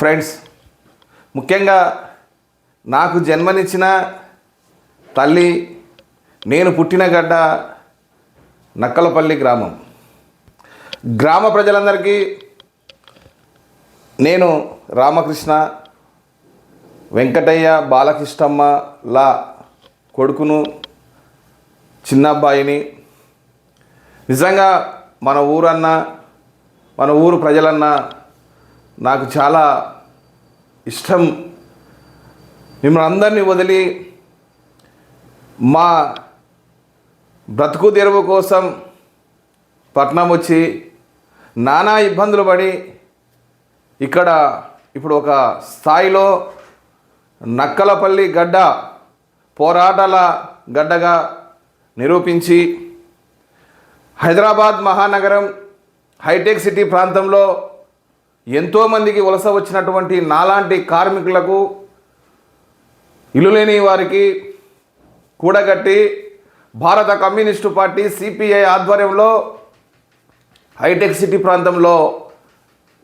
Friends ముఖ్యంగా నాకు జన్మనిచ్చిన తల్లి నేను పుట్టిన గడ్డ నక్కలపల్లి గ్రామం. గ్రామ ప్రజలందరికీ నేను రామకృష్ణ వెంకటయ్య బాలకృష్ణమ్మ లా కొడుకును చిన్నబ్బాయిని. నిజంగా మన ఊరన్నా మన ఊరు ప్రజలన్నా నాకు చాలా ఇష్టం. మిమ్మల్ని అందరినీ వదిలి మా బ్రతుకు తెరువు కోసం పట్నం వచ్చి నానా ఇబ్బందులు పడి ఇక్కడ ఇప్పుడు ఒక స్థాయిలో నక్కలపల్లి గడ్డ పోరాటాల గడ్డగా నిరూపించి హైదరాబాద్ మహానగరం హైటెక్ సిటీ ప్రాంతంలో ఎంతోమందికి వలస వచ్చినటువంటి నాలాంటి కార్మికులకు ఇల్లు లేని వారికి కూడగట్టి భారత కమ్యూనిస్టు పార్టీ సిపిఐ ఆధ్వర్యంలో హైటెక్ సిటీ ప్రాంతంలో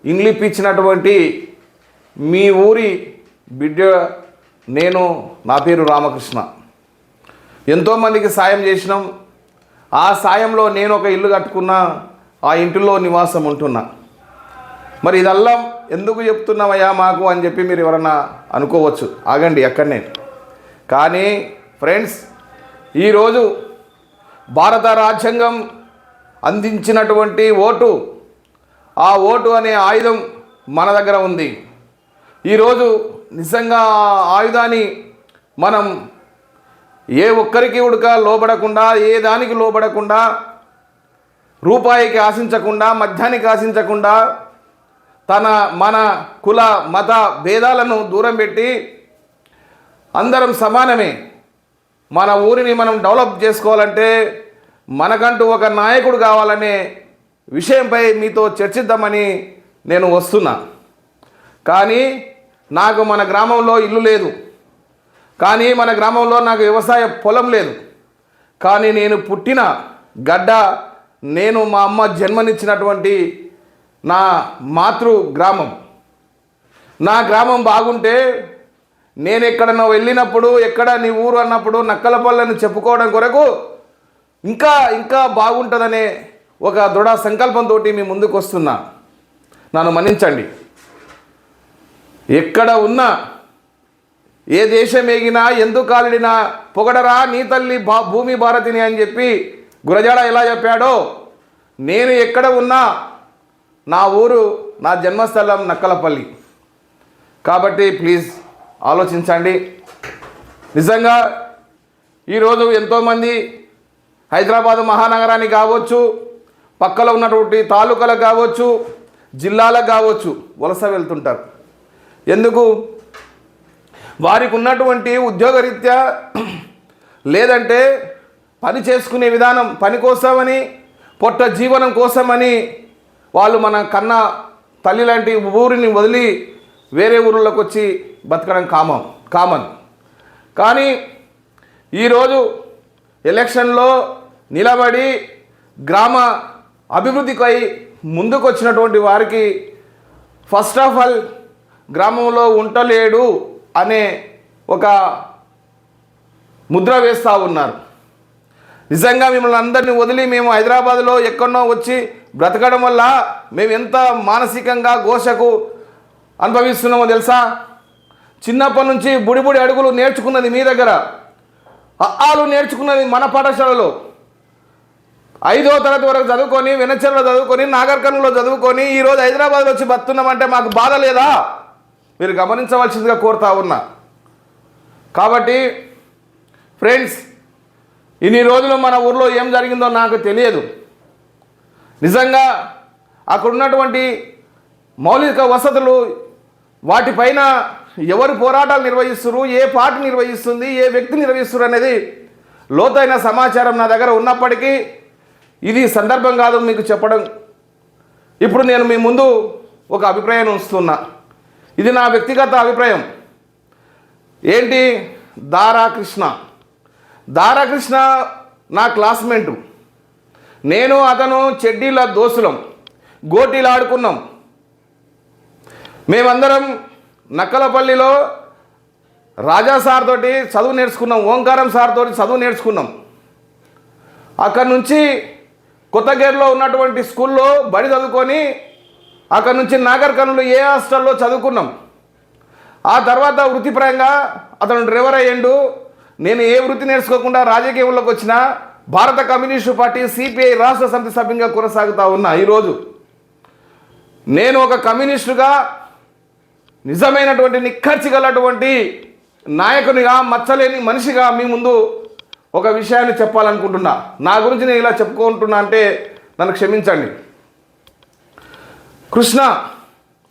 ఇండ్లు ఇచ్చినటువంటి మీ ఊరి బిడ్డ నేను నా పేరు రామకృష్ణ. ఎంతోమందికి సాయం చేసినాం. ఆ సాయంలో నేను ఒక ఇల్లు కట్టుకున్నా ఆ ఇంటిలో నివాసం ఉంటున్నా. మరి ఇదల్లా ఎందుకు చెప్తున్నామయ్యా మాకు అని చెప్పి మీరు ఎవరన్నా అనుకోవచ్చు. ఆగండి అక్కడనే కానీ ఫ్రెండ్స్ ఈరోజు భారత రాజ్యాంగం అందించినటువంటి ఓటు ఆ ఓటు అనే ఆయుధం మన దగ్గర ఉంది. ఈరోజు నిజంగా ఆ ఆయుధాన్ని మనం ఏ ఒక్కరికి ఉడక లోబడకుండా ఏ దానికి లోబడకుండా రూపాయికి ఆశించకుండా మధ్యానికి ఆశించకుండా తన మన కుల మత భేదాలను దూరం పెట్టి అందరం సమానమే. మన ఊరిని మనం డెవలప్ చేసుకోవాలంటే మనకంటూ ఒక నాయకుడు కావాలనే విషయంపై మీతో చర్చిద్దామని నేను వస్తున్నా. కానీ నాకు మన గ్రామంలో ఇల్లు లేదు. కానీ మన గ్రామంలో నాకు వ్యవసాయ పొలం లేదు. కానీ నేను పుట్టిన గడ్డ నేను మా అమ్మ జన్మనిచ్చినటువంటి నా మాతృ గ్రామం నా గ్రామం బాగుంటే నేను ఎక్కడన్నా వెళ్ళినప్పుడు ఎక్కడ నీ ఊరు అన్నప్పుడు నక్కలపల్లని చెప్పుకోవడం కొరకు ఇంకా ఇంకా బాగుంటుందనే ఒక దృఢ సంకల్పంతో మీ ముందుకు వస్తున్నా నన్ను మన్నించండి. ఎక్కడ ఉన్నా ఏ దేశం ఎగినా ఎందుకు కాలిడినా పొగడరా నీ తల్లి భా భూమి భారతిని అని చెప్పి గురజాడ ఎలా చెప్పాడో నేను ఎక్కడ ఉన్నా నా ఊరు నా జన్మస్థలం నక్కలపల్లి. కాబట్టి ప్లీజ్ ఆలోచించండి. నిజంగా ఈరోజు ఎంతోమంది హైదరాబాదు మహానగరానికి కావచ్చు పక్కలో ఉన్నటువంటి తాలూకాలకు కావచ్చు జిల్లాలకు కావచ్చు వలస వెళ్తుంటారు. ఎందుకు? వారికి ఉన్నటువంటి ఉద్యోగరీత్యా లేదంటే పని చేసుకునే విధానం పని కోసమని పొట్ట జీవనం కోసమని వాళ్ళు మన కన్న తల్లి లాంటి ఊరిని వదిలి వేరే ఊళ్ళలోకి వచ్చి బతకడం కామం కామన్. కానీ ఈరోజు ఎలక్షన్లో నిలబడి గ్రామ అభివృద్ధికై ముందుకు వచ్చినటువంటి వారికి ఫస్ట్ ఆఫ్ ఆల్ గ్రామంలో ఉంటలేడు అనే ఒక ముద్ర వేస్తూ ఉన్నారు. నిజంగా మిమ్మల్ని అందరినీ వదిలి మేము హైదరాబాద్లో ఎక్కడో వచ్చి బ్రతకడం వల్ల మేము ఎంత మానసికంగా ఘోషకు అనుభవిస్తున్నామో తెలుసా? చిన్నప్పటి నుంచి బుడిబుడి అడుగులు నేర్చుకున్నది మీ దగ్గర. అఆలు నేర్చుకున్నది మన పాఠశాలలో. ఐదో తరగతి వరకు చదువుకొని వెనచర్లో చదువుకొని నాగర్కర్ణంలో చదువుకొని ఈరోజు హైదరాబాద్లో వచ్చి బతున్నామంటే మాకు బాధ లేదా? మీరు గమనించవలసిందిగా కోరుతా ఉన్నా. కాబట్టి ఫ్రెండ్స్ ఇన్ని రోజులు మన ఊర్లో ఏం జరిగిందో నాకు తెలియదు. నిజంగా అక్కడ ఉన్నటువంటి మౌలిక వసతులు వాటిపైన ఎవరు పోరాటాలు నిర్వహిస్తున్నారు ఏ పార్టీ నిర్వహిస్తుంది ఏ వ్యక్తి నిర్వహిస్తున్నారు అనేది లోతైన సమాచారం నా దగ్గర ఉన్నప్పటికీ ఇది సందర్భం కాదు మీకు చెప్పడం. ఇప్పుడు నేను మీ ముందు ఒక అభిప్రాయం ఉంచుతున్నా. ఇది నా వ్యక్తిగత అభిప్రాయం. ఏంటి? దారా కృష్ణ దారాకృష్ణ నా క్లాస్మేటు. నేను అతను చెడ్డీల దోసులం. గోటీలు ఆడుకున్నాం మేమందరం నక్కలపల్లిలో రాజా సార్ తోటి చదువు నేర్చుకున్నాం ఓంకారం సార్ తోటి చదువు నేర్చుకున్నాం. అక్కడి నుంచి కొత్తగేరులో ఉన్నటువంటి స్కూల్లో బడి చదువుకొని అక్కడి నుంచి నాగర్ ఏ హాస్టల్లో చదువుకున్నాం. ఆ తర్వాత వృత్తిపరంగా అతను డ్రైవర్ అయ్యిండు. నేను ఏ వృత్తి నేర్చుకోకుండా రాజకీయంలోకి వచ్చిన భారత కమ్యూనిస్టు పార్టీ సిపిఐ రాష్ట్ర సమితి సభ్యంగా కొనసాగుతా ఉన్నా ఈరోజు. నేను ఒక కమ్యూనిస్టుగా నిజమైనటువంటి నిక్కర్చి గలటువంటి నాయకునిగా మచ్చలేని మనిషిగా మీ ముందు ఒక విషయాన్ని చెప్పాలనుకుంటున్నా. నా గురించి నేను ఇలా చెప్పుకుంటున్నా అంటే నన్ను క్షమించండి. కృష్ణ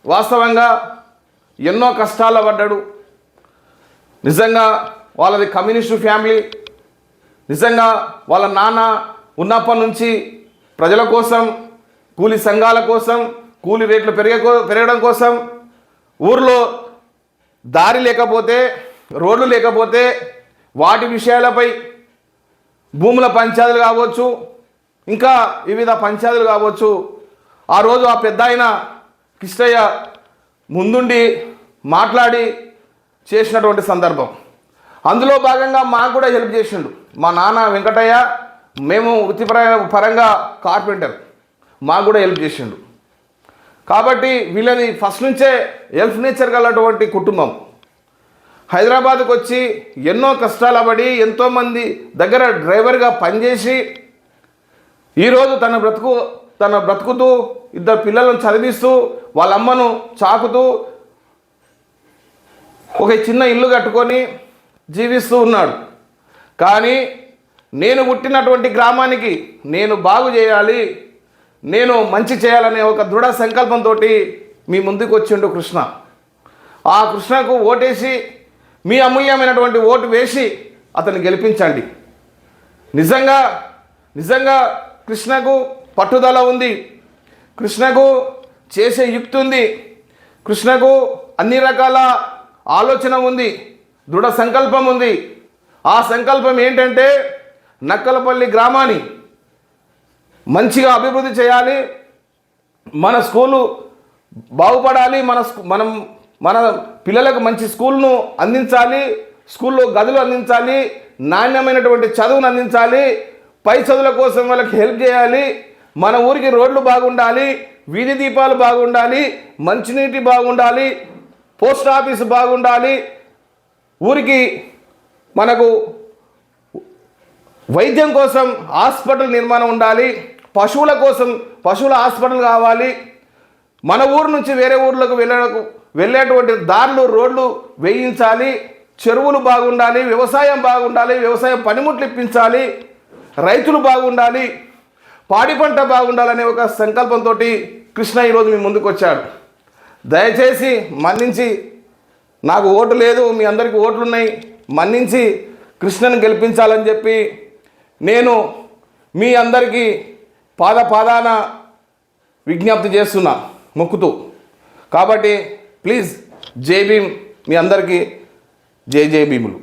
వాస్తవంగా ఎన్నో కష్టాల పడ్డాడు. నిజంగా వాళ్ళది కమ్యూనిస్టు ఫ్యామిలీ. నిజంగా వాళ్ళ నాన్న ఉన్నప్పటి నుంచి ప్రజల కోసం కూలి సంఘాల కోసం కూలి రేట్లు పెరిగే పెరగడం కోసం ఊర్లో దారి లేకపోతే రోడ్లు లేకపోతే వాటి విషయాలపై భూముల పంచాయతీలు కావచ్చు ఇంకా వివిధ పంచాయతీలు కావచ్చు. ఆ రోజు ఆ పెద్ద ఆయన కిష్టయ్య ముందుండి మాట్లాడి చేసినటువంటి సందర్భం. అందులో భాగంగా మాకు కూడా హెల్ప్ చేసిండు. మా నాన్న వెంకటయ్య మేము వృత్తిపర పరంగా కార్పెంటర్ మాకు కూడా హెల్ప్ చేసిండు. కాబట్టి వీళ్ళని ఫస్ట్ నుంచే హెల్ప్ నేచర్ గలటువంటి కుటుంబం. హైదరాబాద్కు వచ్చి ఎన్నో కష్టాల పడి ఎంతోమంది దగ్గర డ్రైవర్గా పనిచేసి ఈరోజు తన బ్రతుకు తన బ్రతుకుతూ ఇద్దరు పిల్లలను చదివిస్తూ వాళ్ళ అమ్మను చాకుతూ ఒక చిన్న ఇల్లు కట్టుకొని జీవిస్తూ ఉన్నాడు. కానీ నేను పుట్టినటువంటి గ్రామానికి నేను బాగు చేయాలి నేను మంచి చేయాలనే ఒక దృఢ సంకల్పంతో మీ ముందుకు వచ్చిండు కృష్ణ. ఆ కృష్ణకు ఓటేసి మీ అమూల్యమైనటువంటి ఓటు వేసి అతన్ని గెలిపించండి. నిజంగా నిజంగా కృష్ణకు పట్టుదల ఉంది. కృష్ణకు చేసే యుక్తి ఉంది. కృష్ణకు అన్ని రకాల ఆలోచన ఉంది. దృఢ సంకల్పం ఉంది. ఆ సంకల్పం ఏంటంటే నక్కలపల్లి గ్రామాన్ని మంచిగా అభివృద్ధి చేయాలి. మన స్కూలు బాగుపడాలి. మన మనం మన పిల్లలకు మంచి స్కూల్ను అందించాలి. స్కూల్లో గదులు అందించాలి. నాణ్యమైనటువంటి చదువును అందించాలి. పై చదువుల కోసం వాళ్ళకి హెల్ప్ చేయాలి. మన ఊరికి రోడ్లు బాగుండాలి. వీధి దీపాలు బాగుండాలి. మంచినీటి బాగుండాలి. పోస్ట్ ఆఫీస్ బాగుండాలి. ఊరికి మనకు వైద్యం కోసం హాస్పిటల్ నిర్మాణం ఉండాలి పశువుల కోసం పశువుల హాస్పిటల్ కావాలి. మన ఊరు నుంచి వేరే ఊర్లకు వెళ్ళకు వెళ్ళేటువంటి దారులు రోడ్లు వేయించాలి చెరువులు బాగుండాలి వ్యవసాయం బాగుండాలి వ్యవసాయం పనిముట్లు ఇప్పించాలి రైతులు బాగుండాలి పాడి పంట బాగుండాలనే ఒక సంకల్పంతో కృష్ణ ఈరోజు మీ ముందుకు వచ్చాడు దయచేసి మన్నించి నాకు ఓటు లేదు మీ అందరికీ ఓట్లున్నాయి మన్నించి కృష్ణను గెలిపించాలని చెప్పి నేను మీ అందరికీ పాద పాదాన విజ్ఞప్తి చేస్తున్నా మొక్కుతూ. కాబట్టి ప్లీజ్ జై భీమ్ మీ అందరికీ జై జై భీములు.